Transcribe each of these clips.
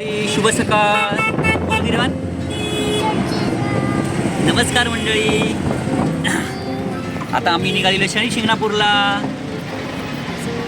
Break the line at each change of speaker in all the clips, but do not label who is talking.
शुभ सकाळ. नमस्कार मंडळी. आता आम्ही निघालेलो शनी शिंगणापूरला.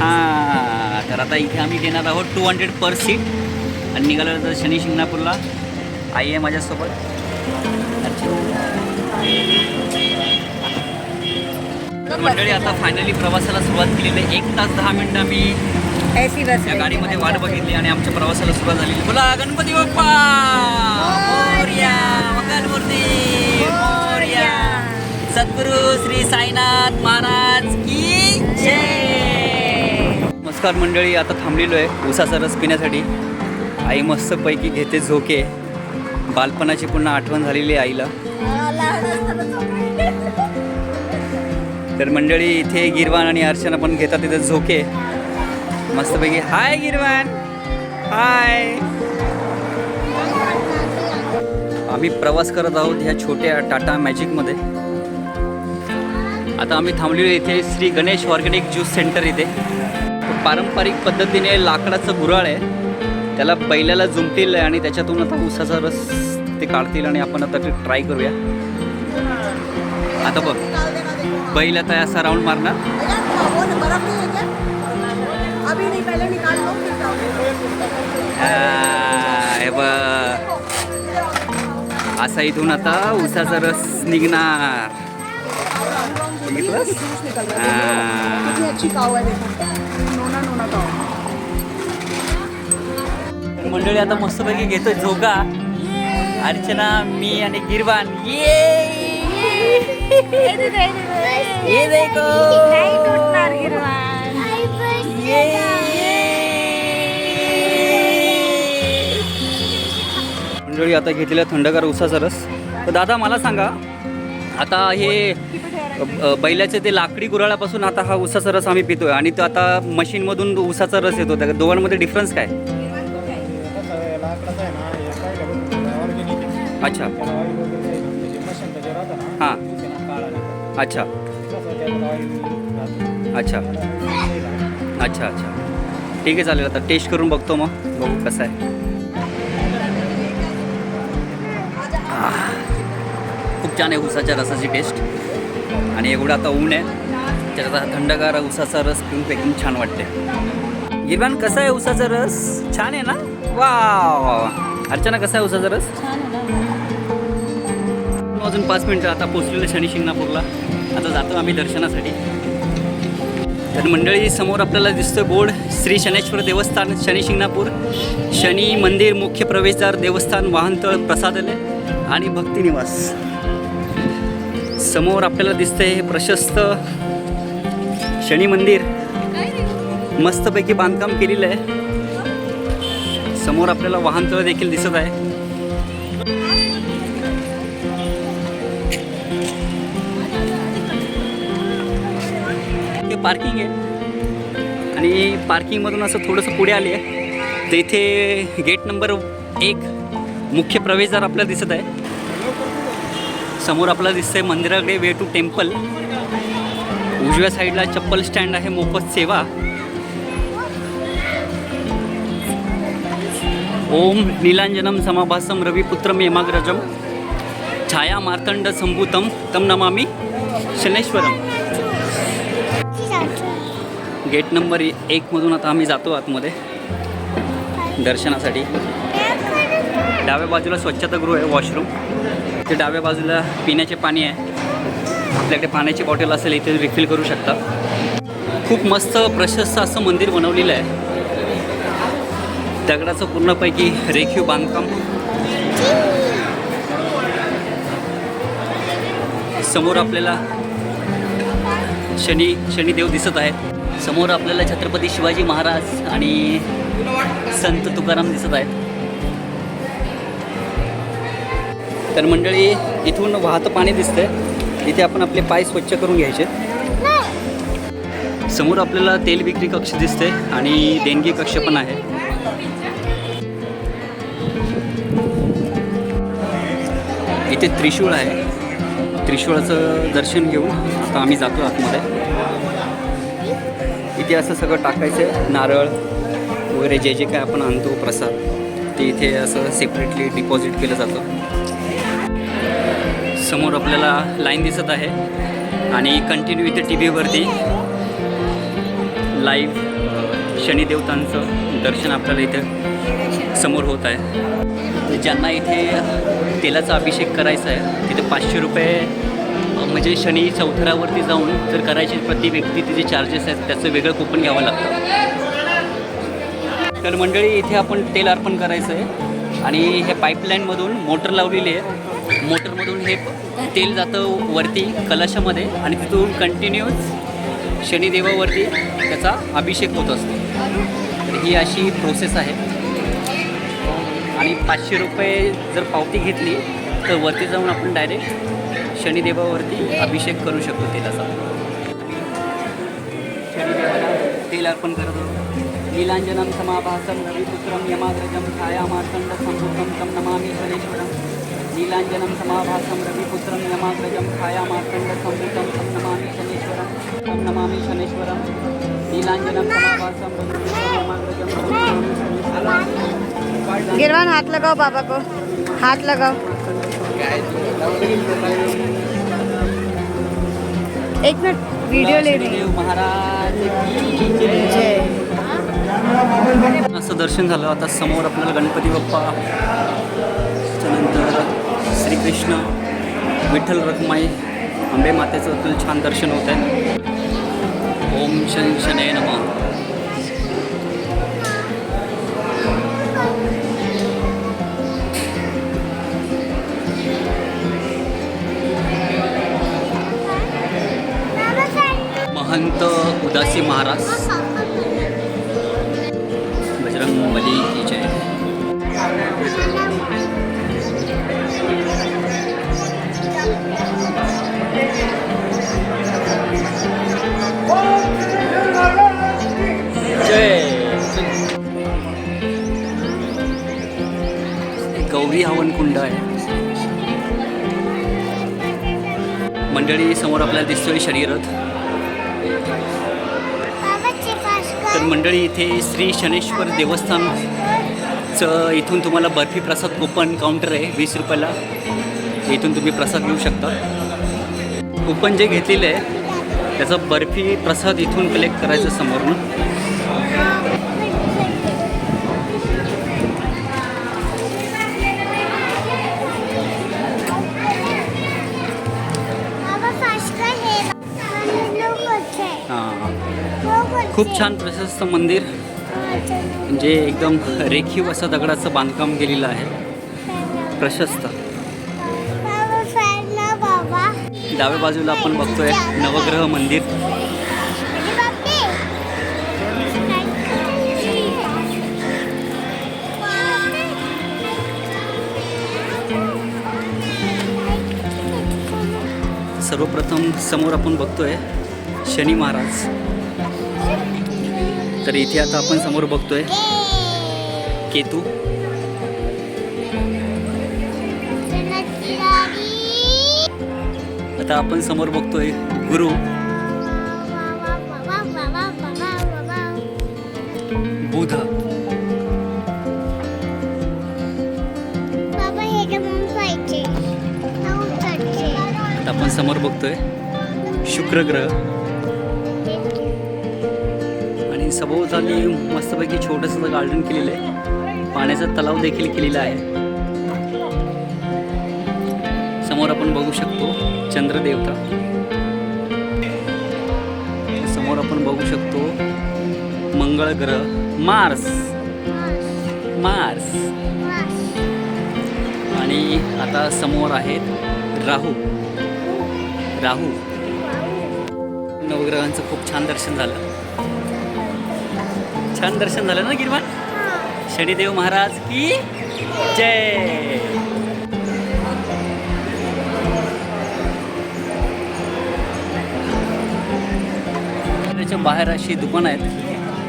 हां तर आता इथे आम्ही देणार आहोत टू हंड्रेड पर सीट आणि निघालो तर शनी शिंगणापूरला. आई आहे माझ्यासोबत. मंडळी आता फायनली प्रवासाला सुरुवात केलेली आहे. एक तास दहा मिनटं आम्ही
ऐसी बस
या गाडीमध्ये वाट बघितली आणि आमच्या प्रवासाला सुरुवात झालेली बोला गणपती बाप्पा! मोरया मंगलमूर्ती! मोरया! सद्गुरू श्री साईनाथ महाराज की जय! नमस्कार मंडळी आता थांबलेलो आहे उसाचा रस पिण्यासाठी. आई मस्तपैकी घेते झोके. बालपणाची पुन्हा आठवण झालेली आहे आईला. तर मंडळी इथे गिरवान आणि अर्चना पण घेतात तिथे झोके. मस्तपैकी. हाय गिरवान. हाय आम्ही प्रवास करत आहोत ह्या छोट्या टाटा मॅजिकमध्ये. आता आम्ही थांबलेलो इथे Shri Ganesh organic juice centre इथे. पारंपरिक पद्धतीने लाकडाचं गुराळ आहे. त्याला बैलाला जुमतील आणि त्याच्यातून आता उसाचा रस ते काढतील आणि आपण आता ते ट्राय करूया. आता बघ. बैल आता असा राऊंड मारणार.
अभी नहीं पहले निकाल लो फिर
हे बघ असा इथून आता उसाचा रस निघणार. बघितलंस?
जूस निकल रहा
आ.
कितनी अच्छी काव है देखो नोना नोना काव.
मंडळी आता मस्तपैकी घेतोय झोका. अर्चना मी आणि गिरवान. ये. ये देखो. ये मंडळी आता घेतलेला थंडगार उसाचा रस. तर दादा मला सांगा आता हे बैलाचे ते लाकडी गुराळापासून आता हा उसाचा रस आम्ही पितोय आणि तो आता मशीनमधून उसाचा रस येतो. त्या दोघांमध्ये डिफरन्स काय? अच्छा. हां. अच्छा. अच्छा. अच्छा अच्छा. ठीक आहे चालेल. आता टेस्ट करून बघतो मग. बघू कसं आहे. खूप छान आहे उसाच्या रसाची टेस्ट आणि एवढं आता ऊन आहे. त्याच्यात आता थंडगार उसाचा रस पिऊन एकदम छान वाटते गिरवान कसा आहे उसाचा रस? छान आहे ना? वा अर्चना कसा आहे उसाचा रस? अजून पाच मिनटं आता पोचलेलं शनी शिंगणापूरला आता जातो आम्ही दर्शनासाठी. तर मंडळी समोर आपल्याला दिसतं बोर्ड श्री शनेश्वर देवस्थान शनी शिंगणापूर शनी मंदिर मुख्य प्रवेशद्वार देवस्थान वाहनतळ प्रसादालय आणि भक्तिनिवास समोर आपल्याला दिसतंय हे प्रशस्त शनी मंदिर. मस्तपैकी बांधकाम केलेलं आहे. समोर आपल्याला वाहनतळ देखील दिसत आहे. पार्किंग आहे. आणि पार्किंगमधून असं थोडंसं पुढे आले आहे. तर इथे गेट नंबर एक मुख्य प्रवेशद्वार आपल्याला दिसत आहे. समोर आपल्याला दिसतंय मंदिराकडे वे टू टेम्पल उजव्या साईडला चप्पल स्टँड आहे मोफत सेवा. ओम नीलांजनम समाभासम रविपुत्रम यमाग्रजम. छाया मार्तंड संभूतम. तम नमामी शनेश्वरम. गेट नंबर एकमधून आता आम्ही जातो आतमध्ये. दर्शनासाठी. डाव्या बाजूला स्वच्छतागृह आहे वॉशरूम ते डाव्या बाजूला पिण्याचे पाणी आहे. आपल्याकडे पाण्याची बॉटल असेल इथे रिफिल करू शकता. खूप मस्त प्रशस्त असं मंदिर बनवलेलं आहे. दगडाचं पूर्णपैकी रेखीव बांधकाम. समोर आपल्याला शनी शनिदेव दिसत आहेत. समोर आपल्याला छत्रपती शिवाजी महाराज आणि संत तुकाराम दिसत आहेत. तर मंडळी इथून वाहतं पाणी दिसतंय. इथे आपण आपले पाय स्वच्छ करून घ्यायचे. समोर आपल्याला तेल विक्री कक्ष दिसते आणि देणगी कक्ष पण आहे. इथे त्रिशूळ आहे. त्रिशूळाचं दर्शन घेऊन आता आम्ही जातो आतमध्ये. इथे असं सगळं टाकायचं आहे. नारळ वगैरे जे जे काय आपण आणतो प्रसाद ते इथे असं सेपरेटली डिपॉझिट केलं जातं. समोर आपल्याला लाईन दिसत आहे आणि कंटिन्यू इथे टी व्हीवरती लाईव्ह शनिदेवतांचं दर्शन आपल्याला इथे समोर होत आहे. ज्यांना इथे तेलाचा अभिषेक करायचा आहे तिथे पाचशे रुपये म्हणजे शनी चौथरावरती जाऊन जर करायचे प्रति व्यक्ती तिचे चार्जेस आहेत त्याचं वेगळं कुपन घ्यावं लागतं. तर मंडळी इथे आपण तेल अर्पण करायचं आहे आणि हे पाईपलाईनमधून मोटर लावलेली आहे. मोटरमधून हे तेल जातं वरती कलशामध्ये आणि तिथून कंटिन्यूच शनिदेवावरती त्याचा अभिषेक होत असतो. तर ही अशी प्रोसेस आहे. आणि पाचशे रुपये जर पावती घेतली तर वरती जाऊन आपण डायरेक्ट शनिदेवावरती अभिषेक करू शकतो तेलाचा. शनिदेवाला तेल अर्पण करतो होतो नीलांजनं समाभासं यमाग्रजम यमाग्रजं संभूतम तम तं नमामि शनेश्वरं नीलांजनं रविपुत्रम यमाग्रजम यमाग्रजं संभूतम तम तं शनेश्वरम. तम नमामी नमामि शनेश्वरं नीलांजनं रविपुत्रम यमाग्रजम
गिरवान हाथ लगाओ बाबा को। हाथ लगाओ। एक मिनट वीडियो ले
महाराज असं दर्शन झालं. आता समोर आपल्याला गणपती बाप्पा त्यानंतर श्रीकृष्ण विठ्ठल रखमाई आंबे मातेचं छान दर्शन होत आहे. ओम शन शनय नमः. उदासी महाराज। बजरंग बली की जय। गौरी हवन कुंड आहे। मंडळी समोर आपल्याला दिसतोय शरीरथ. तर मंडळी इथे श्री शनेश्वर देवस्थानचं इथून तुम्हाला बर्फी प्रसाद कुपन काउंटर आहे वीस रुपयाला. इथून तुम्ही प्रसाद घेऊ शकता. कुपन जे घेतलेलं आहे त्याचा बर्फी प्रसाद इथून कलेक्ट करायचं समोरून. खूप छान प्रशस्त मंदिर. म्हणजे एकदम रेखीव असं दगडाचं बांधकाम केलेलं आहे. प्रशस्त. डाव्या बाजूला आपण बघतोय नवग्रह मंदिर. सर्वप्रथम समोर आपण बघतोय शनी महाराज. तर इथे आता आपण समोर बघतोय केतू. आता आपण समोर बघतोय गुरु. बुध. आता आपण समोर बघतोय शुक्र ग्रह सभोवताली मस्तपैकी छोटंसं गार्डन केलेलं आहे. पाण्याचा तलाव देखील केलेला आहे. समोर आपण बघू शकतो चंद्रदेवता. समोर आपण बघू शकतो मंगळ ग्रह. मार्स मार्स आणि आता समोर आहेत राहू. राहू. नवग्रहांचं खूप छान दर्शन झालं. छान दर्शन झालं ना गिरवा शनिदेव महाराज की जय! त्याच्या बाहेर अशी दुकान आहेत.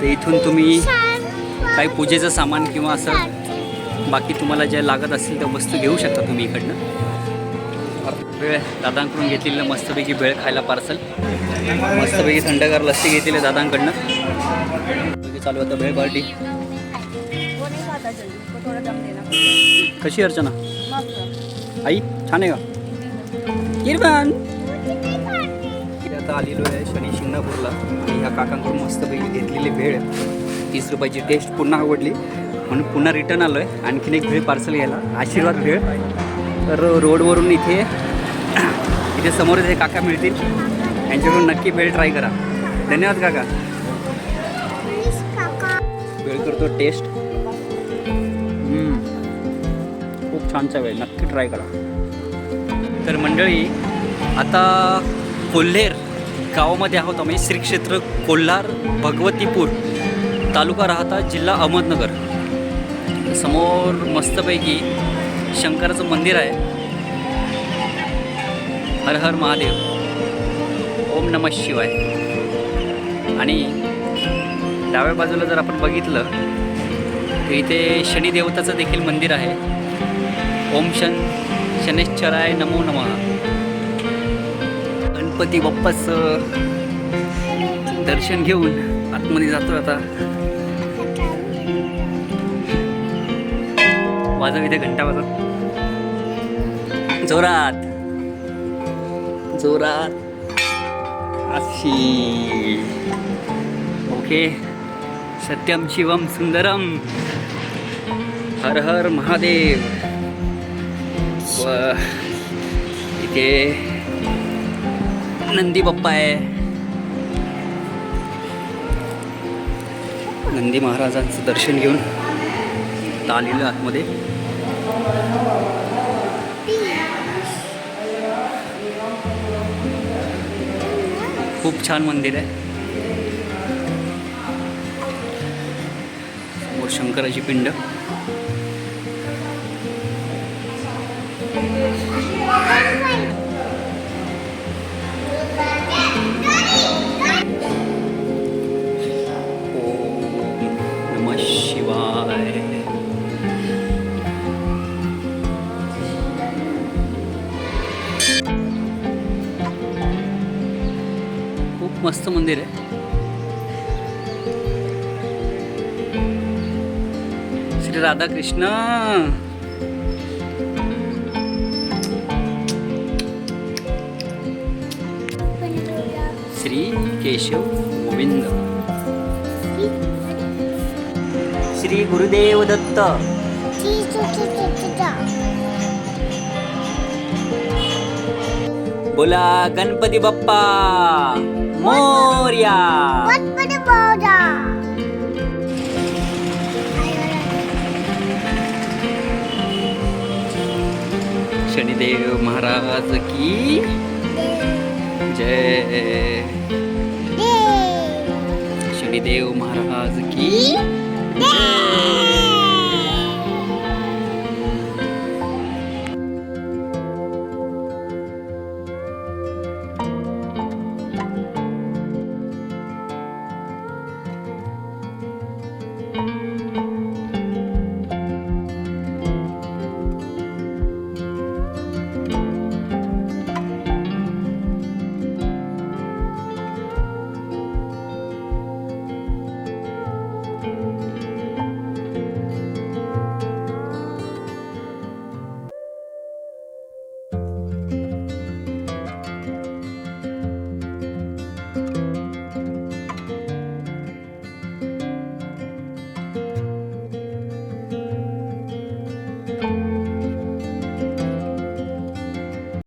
तर इथून तुम्ही काही पूजेचं सामान किंवा असं बाकी तुम्हाला ज्या लागत असतील त्या वस्तू घेऊ शकता तुम्ही इकडनं. वेळ दादांकडून घेतलेलं मस्तपैकी वेळ खायला पार्सल. मस्तपैकी थंडगार लस्सी घेतलेली दादांकडनं. चालू होतं भेळ पार्टी कशी अर्चना? आई छान आहे का? किरबन. आता आलेलो आहे शनी शिंगणापूरला. आणि ह्या काकांकडून मस्तपैकी घेतलेली भेळ तीस रुपयाची टेस्ट पुन्हा आवडली. म्हणून पुन्हा रिटर्न आलो आहे आणखीन एक भेळ पार्सल घ्यायला. आशीर्वाद भेळ. तर रोडवरून इथे इथे समोरच हे काका मिळतील. यांच्याकडून नक्की भेळ ट्राय करा. धन्यवाद काका. भेळ करतो टेस्ट खूप छान चव आहे नक्की ट्राय करा. तर मंडळी आता कोल्हेर गावामध्ये आहोत आम्ही. श्री क्षेत्र कोल्हार भगवतीपूर तालुका राहता जिल्हा अहमदनगर. समोर मस्तपैकी शंकराचं मंदिर आहे. हर हर महादेव. ओम नमः शिवाय. आणि डाव्या बाजूला जर आपण बघितलं तर इथे शनिदेवताचं देखील मंदिर आहे. ओम शन शनेश्चराय नमो नमः. गणपती बाप्पाचं दर्शन घेऊन आतमध्ये जातो आता. वाजव इथे घंटा वाजव. जोरात. जोरात. अशी ओके. सत्यम शिवम सुंदरम हर हर महादेव। व इथे नंदी बाप्पा आहे। नंदी महाराजांचं दर्शन घेऊन आलेलं आतमध्ये। खूप छान मंदिर आहे। शंकराची पिंड. शिवाय. खूप मस्त मंदिर आहे. श्री राधाकृष्ण. श्री केशव गोविंद. श्री गुरुदेव दत्त. बोला गणपती बाप्पा. मोर्या. शनिदेव महाराज की जय। शनिदेव महाराज की जय।